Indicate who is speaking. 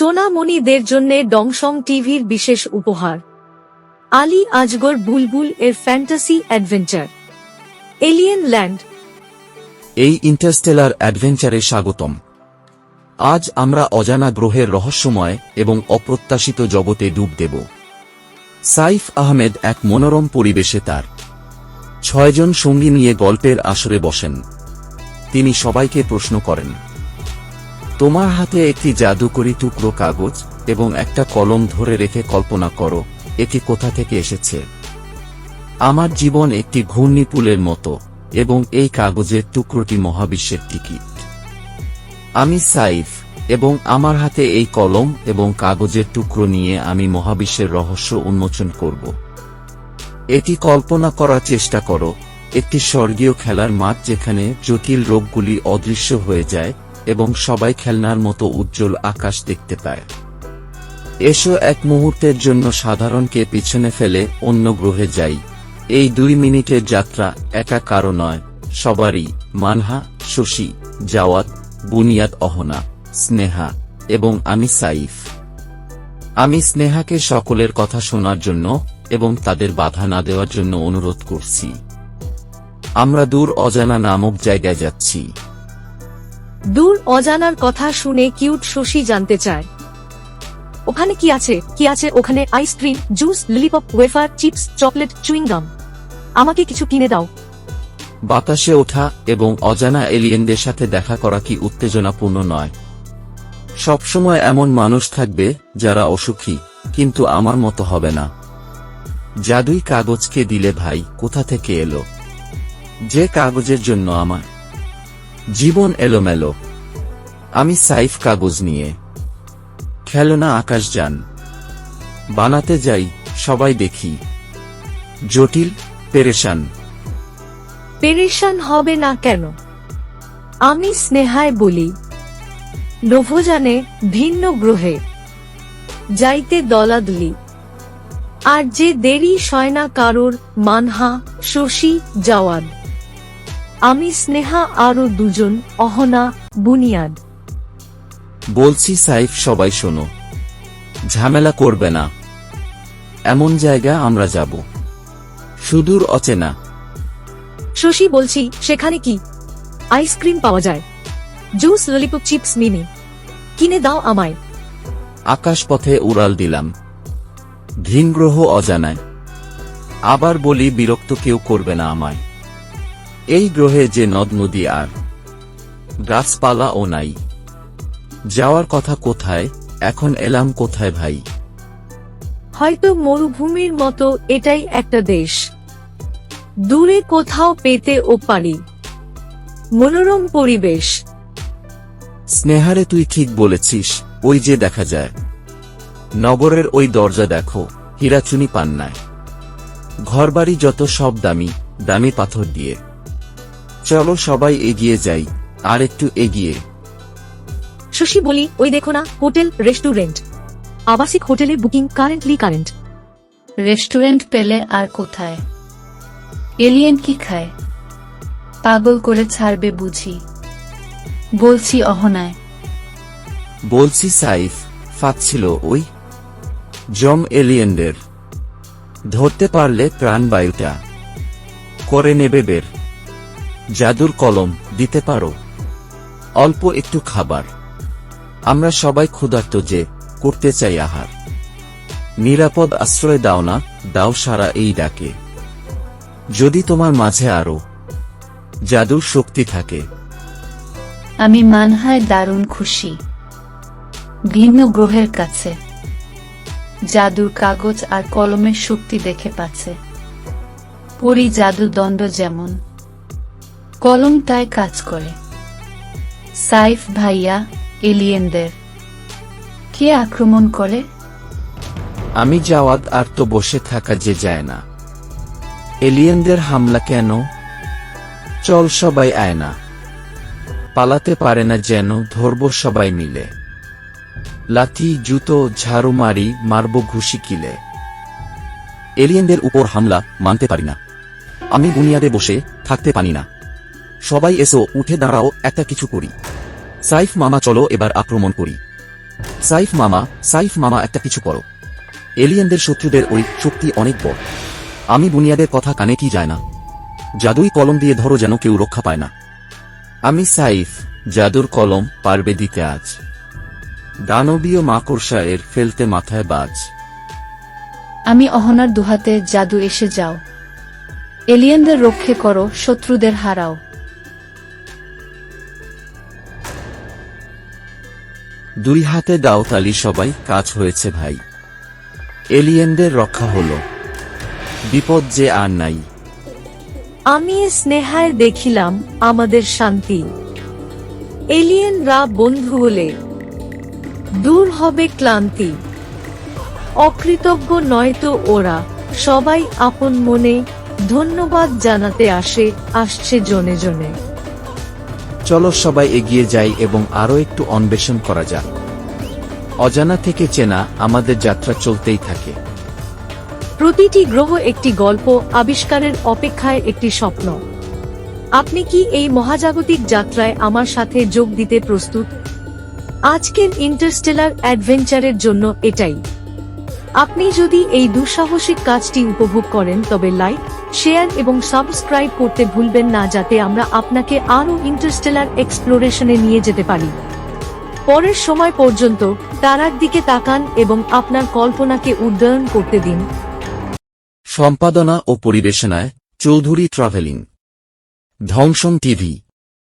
Speaker 1: সোনামণিদের জন্য ডংসং টিভির বিশেষ উপহার। আলী আজগর বুলবুল এর ফ্যান্টাসি অ্যাডভেঞ্চার। Alien land.
Speaker 2: এই ইন্টারস্টেলার অ্যাডভেঞ্চারে স্বাগতম। আজ আমরা অজানা গ্রহের রহস্যময় এবং অপ্রত্যাশিত জগতে ডুব দেব। সাইফ আহমেদ এক মনোরম পরিবেশে তার। ছয়জন সঙ্গী নিয়ে গল্পের আসরে বসেন। তিনি সবাইকে প্রশ্ন করেন তোমার হাতে একটি জাদুকরি টুকরো কাগজ এবং একটা কলম ধরে রেখে কল্পনা করো এটি কোথা থেকে এসেছে? আমার জীবন একটি ঘূর্ণিপুলের মতো, এবং এই কাগজের টুকরোটি মহাবিশ্বের টিকিট। আমি সাইফ, এবং আমার হাতে এই কলম এবং কাগজের টুকরো নিয়ে আমি মহাবিশ্বের রহস্য উন্মোচন করব। এটি কল্পনা করার চেষ্টা করো, একটি স্বর্গীয় খেলার মাঠ যেখানে জটিল রোগগুলি অদৃশ্য হয়ে যায় এবং সবাই খেলনার মতো উজ্জ্বল আকাশ দেখতে পায়। এসো এক মুহূর্তের জন্য সাধারণকে পিছনে ফেলে অন্য গ্রহে যাই। এই দুই মিনিটের যাত্রা একা কারও নয়, সবারই মানহা, শশী, জাওয়াত, বুনিয়াদ অহনা, স্নেহা এবং আমি সাইফ। আমি স্নেহাকে সকলের কথা শোনার জন্য এবং তাদের বাধা না দেওয়ার জন্য অনুরোধ করছি। আমরা দূর অজানা নামক জায়গায় যাচ্ছি।
Speaker 1: দূর অজানার কথা শুনে কিউট শশী জানতে চায়। ওখানে কি আছে? কি আছে? ওখানে ice cream juice lollipop wafer chips chocolate chewing gum আমাকে কিছু কিনে দাও।
Speaker 2: বাতাসে ওঠা এবং অজানা এলিয়েনদের সাথে দেখা করা কি উত্তেজনাপূর্ণ নয়। সবসময় এমন মানুষ থাকবে যারা অসুখী, কিন্তু আমার মতো হবে না। জাদুই কাগজকে দিলে ভাই, কোথা থেকে এলো? যে কাগজের জন্য আমার জীবন এলোমেলো। আমি সাইফ কাগজ নিয়ে। খেলনা আকাশ যান। বানাতে যাই, সবাই দেখি। জটিল, পেরেশান।
Speaker 1: পেরেশান হবে না কেন? আমি স্নেহায় বলি নভোজানে ভিন্ন গ্রহে, যাইতে দলাদলি। আর যে দেরি সয় না কারোর মানহা শশী জাওয়াদ আমি স্নেহা আরও দুজন অহনা বুনিয়াদ।
Speaker 2: বলছি সাইফ সবাই শোনো। ঝামেলা করবে না। এমন জায়গা আমরা যাব। সুদূর অচেনা।
Speaker 1: শশী বলছি সেখানে কি? আইসক্রিম পাওয়া যায়। জুস ললিপপ চিপস মিনি কিনে দাও আমায়।
Speaker 2: আকাশপথে উড়াল দিলাম। ভিনগ্রহ অজানায়। আবার বলি বিরক্ত কেউ করবে না আমায়। এই গ্রহে যে নদ নদী আর গাছপালা ও নাই। যাওয়ার কথা কোথায় এখন এলাম কোথায় ভাই?
Speaker 1: হয়তো মরুভূমির মতো এটাই একটা দেশ। দূরে কোথাও পেতে ও পারি মনোরম পরিবেশ।
Speaker 2: স্নেহারে তুই ঠিক বলেছিস ওই যে দেখা যায়। নগরের ওই দরজা দেখো হীরাচুনি পান্নায়। ঘরবাড়ি যত সব দামি দামি পাথর দিয়ে। চলো সবাই এগিয়ে যাই আর একটু এগিয়ে।
Speaker 1: শশী বলি ওই দেখো না হোটেল রেস্টুরেন্ট। আবাসিক হোটেলে বুকিং কারেন্টলি কারেন্ট।
Speaker 3: রেস্টুরেন্ট পেলে আর কোথায়? এলিয়েন কি খায়? পাগল করে ছাড়বে বুঝি। বলছি অহনায়।
Speaker 2: বলছি সাইফ ফাঁক ছিল ওই জম এলিয়েন্ডের। ধরতে পারলে প্রাণবায়ুটা করে নেবে বের। জাদুর কলম দিতে পারো। অল্প একটু খাবার। আমরা সবাই ক্ষুধার্ত যে করতে চাই আহার। নিরাপদ আশ্রয় দাও না, দাও সারা এই ডাকে। যদি তোমার মাঝে আরও জাদুর শক্তি থাকে।
Speaker 3: আমি মানহায় দারুণ খুশি। ভিন্ন গ্রহের কাছে। জাদুর কাগজ আর কলমের শক্তি দেখে পাচ্ছে। পরি জাদু দণ্ড যেমন কলমটায় কাজ করে। সাইফ ভাইয়া, এলিয়েনদের। কে আক্রমণ করে?
Speaker 2: আমি যাওয়াত আর তো বসে থাকা যে যায় না। এলিয়েনদের হামলা কেন? চল সবাই আয় না। পালাতে পারে না যেন, ধরব সবাই মিলে। লাথি, জুতো, ঝাড়ু মারি, মারব ঘুষি কিলে। এলিয়েনদের উপর হামলা মানতে পারি না। আমি বুনিয়াদে বসে থাকতে পারি না। সবাই এসো, উঠে দাঁড়াও, একটা কিছু করি। সাইফ মামা, চলো এবার আক্রমণ করি। সাইফ মামা সাইফ মামা, একটা কিছু করো। এলিয়েনদের শত্রুদের ওই শক্তি অনেক বড়। আমি বুনিয়াদের কথা কানে কি যায় না। জাদুই কলম দিয়ে ধরো যেন কেউ রক্ষা পায় না। আমি সাইফ, জাদুর কলম পারবে দিতে আজ। দানবীয় মাকড়সা এর ফেলতে মাথায় বাজ।
Speaker 3: আমি অহনার দুহাতে জাদু এসে যাও। এলিয়েনদের রক্ষে করো, শত্রুদের হারাও।
Speaker 2: দুই হাতে দাও তালি সবাই, কাজ হয়েছে ভাই। এলিয়েনদের রক্ষা হলো। বিপদ যে আর নাই।
Speaker 1: আমি স্নেহায় দেখিলাম আমাদের শান্তি। এলিয়েনরা বন্ধু হলে দূর হবে ক্লান্তি। অকৃতজ্ঞ নয়তো ওরা, সবাই আপন মনে ধন্যবাদ জানাতে আসে, আসছে জনে জনে।
Speaker 2: চলো সবাই এগিয়ে যাই এবং আরও একটু অন্বেষণ করা যাক। অজানা থেকে চেনা আমাদের যাত্রা চলতেই থাকে।
Speaker 1: প্রতিটি গ্রহ একটি গল্প, আবিষ্কারের অপেক্ষায় একটি স্বপ্ন। আপনি কি এই মহাজাগতিক যাত্রায় আমার সাথে যোগ দিতে প্রস্তুত? আজকের ইন্টারস্টেলার অ্যাডভেঞ্চারের জন্য এটাই। আপনি যদি এই দুঃসাহসিক কাজটি উপভোগ করেন, তবে লাইক, শেয়ার এবং সাবস্ক্রাইব করতে ভুলবেন না যাতে আমরা আপনাকে আরও ইন্টারস্টেলার এক্সপ্লোরেশনে নিয়ে যেতে পারি। পরের সময় পর্যন্ত তারার দিকে তাকান এবং আপনার কল্পনাকে উড্ডয়ন করতে দিন।
Speaker 2: সম্পাদনা ও পরিবেশনায় চৌধুরী ট্রাভেলিং। ধ্বংসন টিভি।